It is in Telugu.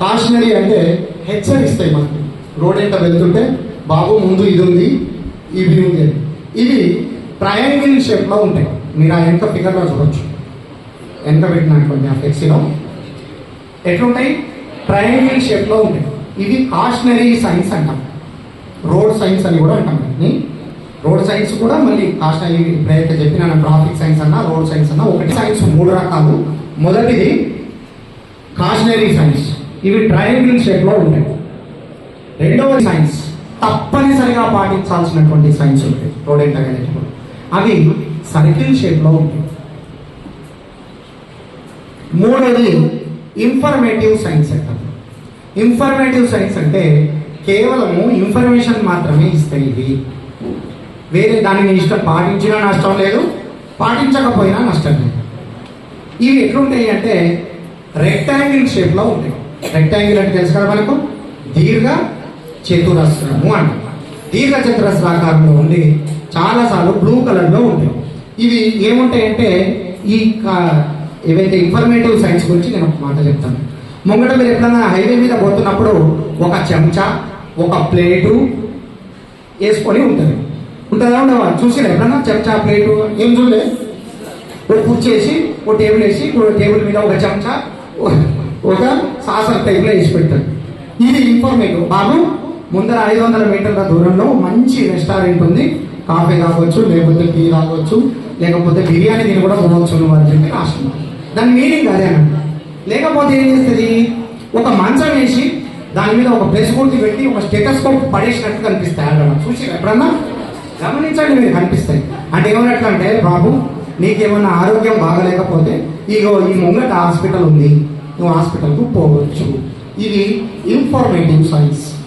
కాషనరీ అంటే హెచ్చరిస్తాయి మనకి. రోడ్ ఎంట వెళ్తుంటే బాబు ముందు ఇది ఉంది ఇవి ఉంది ఇవి ట్రయాంగిల్ షేప్లో ఉంటాయి. మీరు ఆ వెనక ఫిగర్లో చూడొచ్చు. వెనక పెట్టినటువంటి ఆ ఫ్లెక్సీలో ఎట్లుంటాయి? ట్రయాంగిల్ షేప్లో ఉంటాయి. ఇది కాషనరీ సైన్స్ అంటాం. రోడ్ సైన్స్ అని కూడా అంటాం. వీటిని రోడ్ సైన్స్ కూడా మళ్ళీ కాషనరీ ఇప్పుడైతే చెప్పిన ట్రాఫిక్ సైన్స్ అన్నా రోడ్ సైన్స్ అన్నా ఒకటి సైన్స్ మూడు రకాలు. మొదటిది కాషనరీ సైన్స్ ఇవి ట్రయాంగిల్ షేప్లో ఉంటాయి. రెండవ సైన్స్ తప్పనిసరిగా పాటించాల్సినటువంటి సైన్స్ ఉంటాయి. రోడ్ ఎంటగనేటప్పుడు అవి సర్కిల్ షేప్లో ఉంటాయి. మూడవది ఇన్ఫర్మేటివ్ సైన్స్ అంటారు ఇన్ఫర్మేటివ్ సైన్స్ అంటే కేవలము ఇన్ఫర్మేషన్ మాత్రమే ఇస్తాయి ఇవి వేరే దానిని ఇష్టం పాటించినా నష్టం లేదు పాటించకపోయినా నష్టం లేదు. ఇవి ఎట్లుంటాయి అంటే రెక్టాంగిల్ షేప్లో ఉంటాయి. రెక్టాంగిల్ అంటే తెలుసు కదా మనకు? దీర్ఘ చతురస్రము అంట. దీర్ఘ చతురస్రాకారంలో ఉండి చాలాసార్లు బ్లూ కలర్లో ఉంటాయి. ఇవి ఏముంటాయంటే ఈ ఏవైతే ఇన్ఫర్మేటివ్ సైన్స్ గురించి నేను ఒక మాట చెప్తాను. ముంగట మీరు ఎప్పుడైనా హైవే మీద పోతున్నప్పుడు ఒక చెంచా ఒక ప్లేటు వేసుకొని ఉంటుంది. ఉంటుందా ఉండవా చూసిన ఎప్పుడన్నా చెంచా ప్లేటు? ఏం చూడలేదు ఒక కుర్చీ వేసి ఒక టేబుల్ వేసి ఒక టేబుల్ మీద ఒక చెంచా ఒక- ఒక సాసర్ టైప్లో వేసి పెట్టారు ఇది ఇన్ఫర్మేటివ్ బాబు ముందర ఐదు వందల మీటర్ల దూరంలో మంచి రెస్టారెంట్ ఉంది. కాఫీ తాగొచ్చు లేకపోతే టీ తాగొచ్చు లేకపోతే బిర్యానీ తిని కూడా పోవచ్చు నువ్వు అని చెప్పి రాస్తున్నారు. దాని మీనింగ్ అదే అన్నమాట. లేకపోతే ఏం చేస్తుంది? ఒక మంచం వేసి దాని మీద ఒక ప్రెస్ గుర్తి పెట్టి ఒక స్టెటస్కోప్ పడేసినట్టు కనిపిస్తాయి అక్కడ. చూసి ఎప్పుడన్నా? గమనించండి మీరు కనిపిస్తాయి. అంటే ఏమన్నట్లు అంటే బాబు నీకేమన్నా ఆరోగ్యం బాగలేకపోతే ఇగో ఈ ముంగట హాస్పిటల్ ఉంది. నువ్వు హాస్పిటల్కు పోవచ్చు. ఇది ఇన్ఫర్మేటివ్ సైన్స్.